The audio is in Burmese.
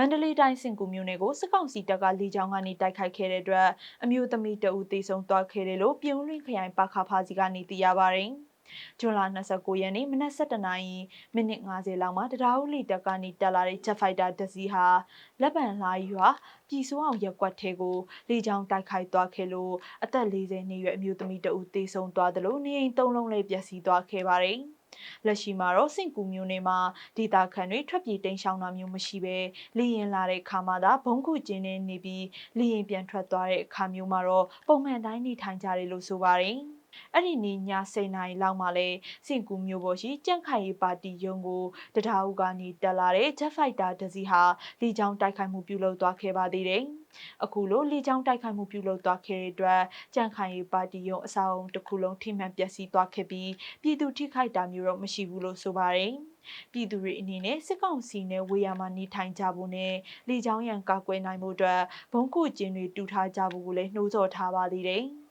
မန္တလေးတိုင်းစင်ကူမြို့နယ်ကိုစစ်ကောင်စီတပ်ကလေကြောင်းကနေတိုက်ခိုက်ခဲ့တဲ့အတွက်အမျိုးသမီးတဦးသေဆုံးသွားခဲ့တယ်လို့ပြည်ဦးလွင်ခရိုင်ပါခါဖာစီကနေသိရပါဗျ။ဇွန်လ29ရက်နေ့မနက်7:00နာရီမိနစ်50လောက်မှာတရားဥပဒေတပ်ကနေတက်လာတဲ့ Jet Fighter တစ်စီးဟာလက်ပံလာရွာပြည်စိုးအောင်ရက်ကွက်ထဲကိုလေကြောင်းတိုက်ခိုက်သွားခဲ့လို့အသက်40နှစ်အရွယ်အမျိုးသမီးတဦးသေဆုံးသွားတယ်လို့နေအိမ်သုံးလုံးလည်းပျက်စီးသွားခဲ့ပါတယ်။ လက်ရှိမှာတော့စင်ကူမျိုးနေမှာဒေတာခန်တွေထွက်ပြေးတိမ်းရှောင်တာမျိုးမရှိဘဲလေရင်လာတဲ့အခါမှာသာဘုံခုကျင်းနေနေပြီးလေရင်ပြန်ထွက်သွားတဲ့အခါမျိုးမှာတော့ပုံမှန်တိုင်းနေထိုင်ကြတယ်လို့ဆိုပါတယ်။ အဲ့ဒီနေ့ည7:00နာရီလောက်မှာလဲစင်ကူမျိုးပေါ်ရှိကြန့်ခိုင်ရေးပါတီရုံးကိုတရားဥကနေတက်လာတဲ့ Jet Fighter တစ်စီးဟာလေကြောင်းတိုက်ခိုက်မှုပြုလုပ်သွားခဲ့ပါသေးတယ်။အခုလိုလေကြောင်းတိုက်ခိုက်မှုပြုလုပ်သွားခဲ့တဲ့အတွက်ကြန့်ခိုင်ရေးပါတီရုံးအဆောက်အုံတစ်ခုလုံးထိမှန်ပျက်စီးသွားခဲ့ပြီးပြည်သူထိခိုက်တာမျိုးတော့မရှိဘူးလို့ဆိုပါတယ်။ပြည်သူတွေအနေနဲ့စစ်ကောင်စီနဲ့ဝေးရမှာနေထိုင်ကြဖို့နဲ့လေကြောင်းရန်ကာကွယ်နိုင်ဖို့အတွက်ဘုံခုကျင်းတွေတူထားကြဖို့ကိုလည်းနှိုးဆော်ထားပါသေးတယ်။